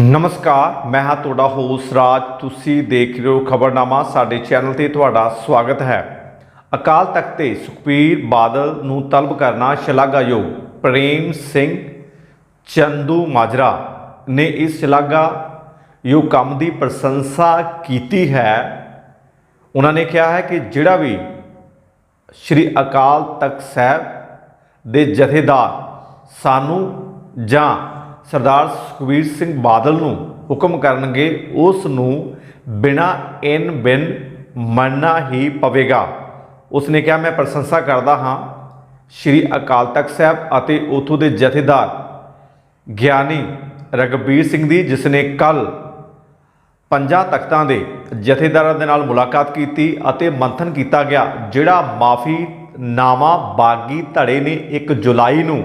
ਨਮਸਕਾਰ, ਮੈਂ ਹਾਂ ਤੁਹਾਡਾ ਹੋਸ ਰਾਜ। ਤੁਸੀਂ ਦੇਖ ਰਹੇ ਹੋ ਖਬਰਨਾਮਾ, ਸਾਡੇ ਚੈਨਲ ਤੇ ਤੁਹਾਡਾ ਸਵਾਗਤ ਹੈ। ਅਕਾਲ ਤਖਤ ਤੇ ਸੁਖਬੀਰ ਬਾਦਲ ਨੂੰ ਤਲਬ ਕਰਨਾ ਸ਼ਲਾਘਾਯੋਗ। ਪ੍ਰੇਮ ਸਿੰਘ ਚੰਦੂ ਮਾਜਰਾ ਨੇ ਇਸ ਸ਼ਲਾਘਾਯੋਗ ਕੰਮ ਦੀ ਪ੍ਰਸ਼ੰਸਾ ਕੀਤੀ ਹੈ। ਉਹਨਾਂ ਨੇ ਕਿਹਾ ਹੈ ਕਿ ਜਿਹੜਾ ਵੀ ਸ਼੍ਰੀ ਅਕਾਲ ਤਖਤ ਸਾਹਿਬ ਦੇ ਜਥੇਦਾਰ ਸਾਨੂੰ ਜਾਂ ਸਰਦਾਰ ਸੁਖਬੀਰ ਸਿੰਘ ਬਾਦਲ ਨੂੰ ਹੁਕਮ ਕਰਨਗੇ, ਉਸ ਨੂੰ ਬਿਨਾ ਇਨ ਬਿਨ ਮੰਨਣਾ ਹੀ ਪਵੇਗਾ। ਉਸ ਨੇ ਕਿਹਾ, ਮੈਂ ਪ੍ਰਸ਼ੰਸਾ ਕਰਦਾ ਹਾਂ ਸ਼੍ਰੀ ਅਕਾਲ ਤਖਤ ਸਾਹਿਬ ਅਤੇ ਉਥੋਂ ਦੇ ਜਥੇਦਾਰ ਗਿਆਨੀ ਰਗਬੀਰ ਸਿੰਘ ਦੀ ਜਿਸ ਨੇ ਕੱਲ ਪੰਜਾਂ ਤਖਤਾਂ ਦੇ ਜਥੇਦਾਰਾਂ ਦੇ ਨਾਲ ਮੁਲਾਕਾਤ ਕੀਤੀ ਅਤੇ ਮੰਥਨ ਕੀਤਾ ਗਿਆ, ਜਿਹੜਾ ਮਾਫੀ ਨਾਮਾ ਬਾਗੀ ਧੜੇ ਨੇ 1 ਜੁਲਾਈ ਨੂੰ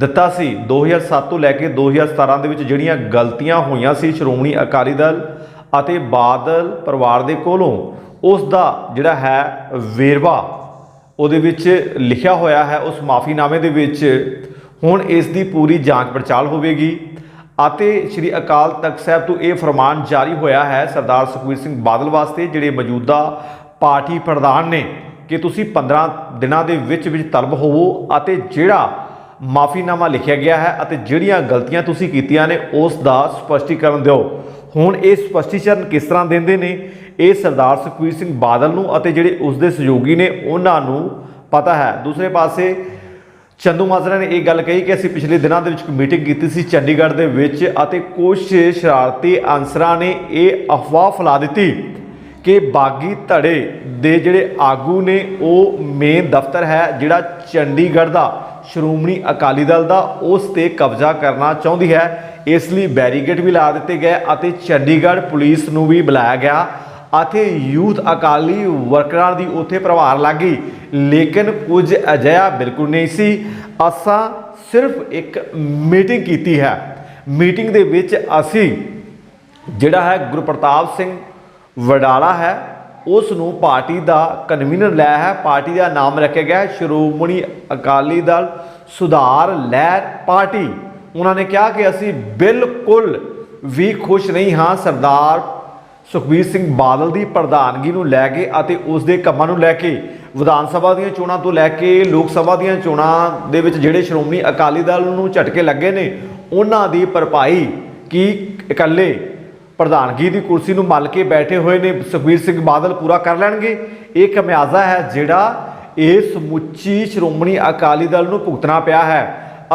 ਦਿੱਤਾ ਸੀ। 2007 ਤੋਂ ਲੈ ਕੇ 2017 ਦੇ ਵਿੱਚ ਜਿਹੜੀਆਂ ਗਲਤੀਆਂ ਹੋਈਆਂ ਸੀ ਸ਼੍ਰੋਮਣੀ ਅਕਾਲੀ ਦਲ ਅਤੇ ਬਾਦਲ ਪਰਿਵਾਰ ਦੇ ਕੋਲੋਂ, ਉਸ ਦਾ ਜਿਹੜਾ ਹੈ ਵੇਰਵਾ ਉਹਦੇ ਵਿੱਚ ਲਿਖਿਆ ਹੋਇਆ ਹੈ ਉਸ ਮਾਫੀਨਾਮੇ ਦੇ ਵਿੱਚ। ਹੁਣ ਇਸ ਦੀ ਪੂਰੀ ਜਾਂਚ ਪੜਤਾਲ ਹੋਵੇਗੀ ਅਤੇ ਸ੍ਰੀ ਅਕਾਲ ਤਖਤ ਸਾਹਿਬ ਤੋਂ ਇਹ ਫਰਮਾਨ ਜਾਰੀ ਹੋਇਆ ਹੈ ਸਰਦਾਰ ਸੁਖਬੀਰ ਸਿੰਘ ਬਾਦਲ ਵਾਸਤੇ, ਜਿਹੜੇ ਮੌਜੂਦਾ ਪਾਰਟੀ ਪ੍ਰਧਾਨ ਨੇ, ਕਿ ਤੁਸੀਂ 15 ਦਿਨਾਂ ਦੇ ਵਿੱਚ ਵਿੱਚ ਤਲਬ ਹੋਵੋ ਅਤੇ ਜਿਹੜਾ ਮਾਫੀਨਾਮਾ ਲਿਖਿਆ ਗਿਆ ਹੈ ਅਤੇ ਜਿਹੜੀਆਂ ਗਲਤੀਆਂ ਤੁਸੀਂ ਕੀਤੀਆਂ ਨੇ ਉਸ ਦਾ ਸਪਸ਼ਟੀਕਰਨ ਦਿਓ। ਹੁਣ ਇਹ ਸਪਸ਼ਟੀਕਰਨ ਕਿਸ ਤਰ੍ਹਾਂ ਦਿੰਦੇ ਨੇ? ਇਹ ਸਰਦਾਰ ਸੁਖਬੀਰ ਸਿੰਘ ਬਾਦਲ ਨੂੰ ਅਤੇ ਜਿਹੜੇ ਉਸ ਦੇ ਸਹਿਯੋਗੀ ਨੇ ਉਹਨਾਂ ਨੂੰ ਪਤਾ ਹੈ। ਦੂਸਰੇ ਪਾਸੇ ਚੰਦੂ ਮਾਜਰਾ ਨੇ ਇਹ ਗੱਲ ਕਹੀ ਕਿ ਅਸੀਂ ਪਿਛਲੇ ਦਿਨਾਂ ਦੇ ਵਿੱਚ ਇੱਕ ਮੀਟਿੰਗ ਕੀਤੀ ਸੀ ਚੰਡੀਗੜ੍ਹ ਦੇ ਵਿੱਚ ਅਤੇ ਕੁਝ ਸ਼ਰਾਰਤੀ ਅਨਸਰਾਂ ਨੇ ਇਹ ਅਫਵਾਹ ਫੈਲਾ ਦਿੱਤੀ ਕਿ ਬਾਗੀ ਧੜੇ ਦੇ ਜਿਹੜੇ ਆਗੂ ਨੇ ਉਹ ਮੇਨ ਦਫ਼ਤਰ ਹੈ ਜਿਹੜਾ ਚੰਡੀਗੜ੍ਹ ਦਾ। ਸ਼੍ਰੋਮਣੀ ਅਕਾਲੀ ਦਲ ਦਾ ਉਸ ਤੇ ਕਬਜ਼ਾ ਕਰਨਾ ਚਾਹੁੰਦੀ ਹੈ। ਇਸ ਲਈ ਬੈਰੀਗੇਡ ਵੀ ਲਾ ਦਿੱਤੇ ਗਏ ਅਤੇ ਚੰਡੀਗੜ੍ਹ ਪੁਲਿਸ ਨੂੰ ਵੀ ਬੁਲਾਇਆ ਗਿਆ। ਅਤੇ ਯੂਥ ਅਕਾਲੀ ਵਰਕਰਾਂ ਦੀ ਉੱਥੇ ਪ੍ਰਭਾਰ ਲੱਗੀ ਲੇਕਿਨ ਕੁਝ ਅਜਿਹਾ ਬਿਲਕੁਲ ਨਹੀਂ ਸੀ। ਅਸਾਂ ਸਿਰਫ ਇੱਕ ਮੀਟਿੰਗ ਕੀਤੀ ਹੈ। ਮੀਟਿੰਗ ਦੇ ਵਿੱਚ ਅਸੀਂ, ਜਿਹੜਾ ਹੈ ਗੁਰਪ੍ਰਤਾਪ ਸਿੰਘ ਵਡਾਲਾ ਹੈ ਉਸ ਨੂੰ ਪਾਰਟੀ ਦਾ ਕਨਵੀਨਰ ਲਿਆ ਹੈ। ਪਾਰਟੀ ਦਾ ਨਾਮ ਰੱਖਿਆ ਗਿਆ ਹੈ। ਸ਼੍ਰੋਮਣੀ ਅਕਾਲੀ ਦਲ ਸੁਧਾਰ ਲਹਿਰ ਪਾਰਟੀ। ਉਹਨਾਂ ਨੇ ਕਿਹਾ ਕਿ ਅਸੀਂ ਬਿਲਕੁਲ ਵੀ ਖੁਸ਼ ਨਹੀਂ ਹਾਂ। ਸਰਦਾਰ ਸੁਖਬੀਰ ਸਿੰਘ ਬਾਦਲ ਦੀ ਪ੍ਰਧਾਨਗੀ ਨੂੰ ਲੈ ਕੇ ਅਤੇ ਉਸ ਦੇ ਕੰਮਾਂ ਨੂੰ ਲੈ ਕੇ ਵਿਧਾਨ ਸਭਾ ਦੀਆਂ ਚੋਣਾਂ ਤੋਂ ਲੈ ਕੇ ਲੋਕ ਸਭਾ ਦੀਆਂ ਚੋਣਾਂ ਦੇ ਵਿੱਚ ਜਿਹੜੇ ਸ਼੍ਰੋਮਣੀ ਅਕਾਲੀ ਦਲ ਨੂੰ ਝਟਕੇ ਲੱਗੇ ਨੇ, ਉਹਨਾਂ ਦੀ ਭਰਪਾਈ ਕੀ ਇਕੱਲੇ ਪ੍ਰਧਾਨਗੀ ਦੀ ਕੁਰਸੀ ਨੂੰ ਮੱਲ ਕੇ ਬੈਠੇ ਹੋਏ ਨੇ। ਸੁਖਬੀਰ ਸਿੰਘ ਬਾਦਲ ਪੂਰਾ ਕਰ ਲੈਣਗੇ। ਇਹ ਖਮਿਆਜ਼ਾ ਹੈ ਜਿਹੜਾ ਇਹ ਸਮੁੱਚੀ ਸ਼੍ਰੋਮਣੀ ਅਕਾਲੀ ਦਲ ਨੂੰ ਭੁਗਤਣਾ ਪਿਆ ਹੈ।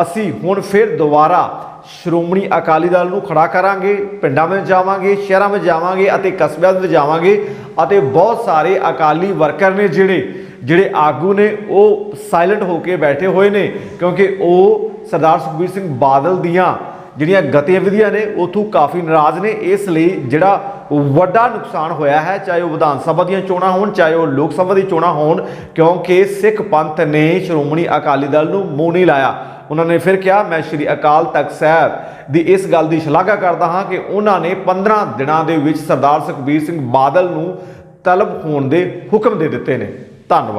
ਅਸੀਂ ਹੁਣ ਫਿਰ ਦੁਬਾਰਾ ਸ਼੍ਰੋਮਣੀ ਅਕਾਲੀ ਦਲ ਨੂੰ ਖੜਾ ਕਰਾਂਗੇ। ਪਿੰਡਾਂ ਵਿੱਚ ਜਾਵਾਂਗੇ, ਸ਼ਹਿਰਾਂ ਵਿੱਚ ਜਾਵਾਂਗੇ ਅਤੇ ਕਸਬਿਆਂ ਵਿੱਚ ਜਾਵਾਂਗੇ ਅਤੇ ਬਹੁਤ ਸਾਰੇ ਅਕਾਲੀ ਵਰਕਰ ਨੇ ਜਿਹੜੇ ਜਿਹੜੇ ਆਗੂ ਨੇ, ਉਹ ਸਾਇਲੈਂਟ ਹੋ ਕੇ ਬੈਠੇ ਹੋਏ ਨੇ ਕਿਉਂਕਿ ਉਹ ਸਰਦਾਰ ਸੁਖਬੀਰ ਸਿੰਘ ਬਾਦਲ ਦੀਆਂ ਜਿਹੜੀਆਂ ਗਤੀਵਿਧੀਆਂ ਨੇ, ਉਥੋਂ ਕਾਫੀ ਨਾਰਾਜ਼ ਨੇ। ਇਸ ਲਈ ਜਿਹੜਾ ਵੱਡਾ ਨੁਕਸਾਨ ਹੋਇਆ ਹੈ, ਚਾਹੇ ਉਹ ਵਿਧਾਨ ਸਭਾ ਦੀਆਂ ਚੋਣਾਂ ਹੋਣ, ਚਾਹੇ ਉਹ ਲੋਕ ਸਭਾ ਦੀ ਚੋਣਾਂ ਹੋਣ, ਕਿਉਂਕਿ ਸਿੱਖ ਪੰਥ ਨੇ ਸ਼੍ਰੋਮਣੀ ਅਕਾਲੀ ਦਲ ਨੂੰ ਮੂੰਹ ਨਹੀਂ ਲਾਇਆ। ਉਹਨਾਂ ਨੇ ਫਿਰ ਕਿਹਾ, ਮੈਂ ਸ਼੍ਰੀ ਅਕਾਲ ਤਖਤ ਸਾਹਿਬ ਦੀ ਇਸ ਗੱਲ ਦੀ ਸ਼ਲਾਘਾ ਕਰਦਾ ਹਾਂ ਕਿ ਉਹਨਾਂ ਨੇ 15 ਦਿਨਾਂ ਦੇ ਵਿੱਚ ਸਰਦਾਰ ਸੁਖਬੀਰ ਸਿੰਘ ਬਾਦਲ ਨੂੰ ਤਲਬ ਹੋਣ ਦੇ ਹੁਕਮ ਦੇ ਦਿੱਤੇ ਨੇ। ਧੰਨਵਾਦ।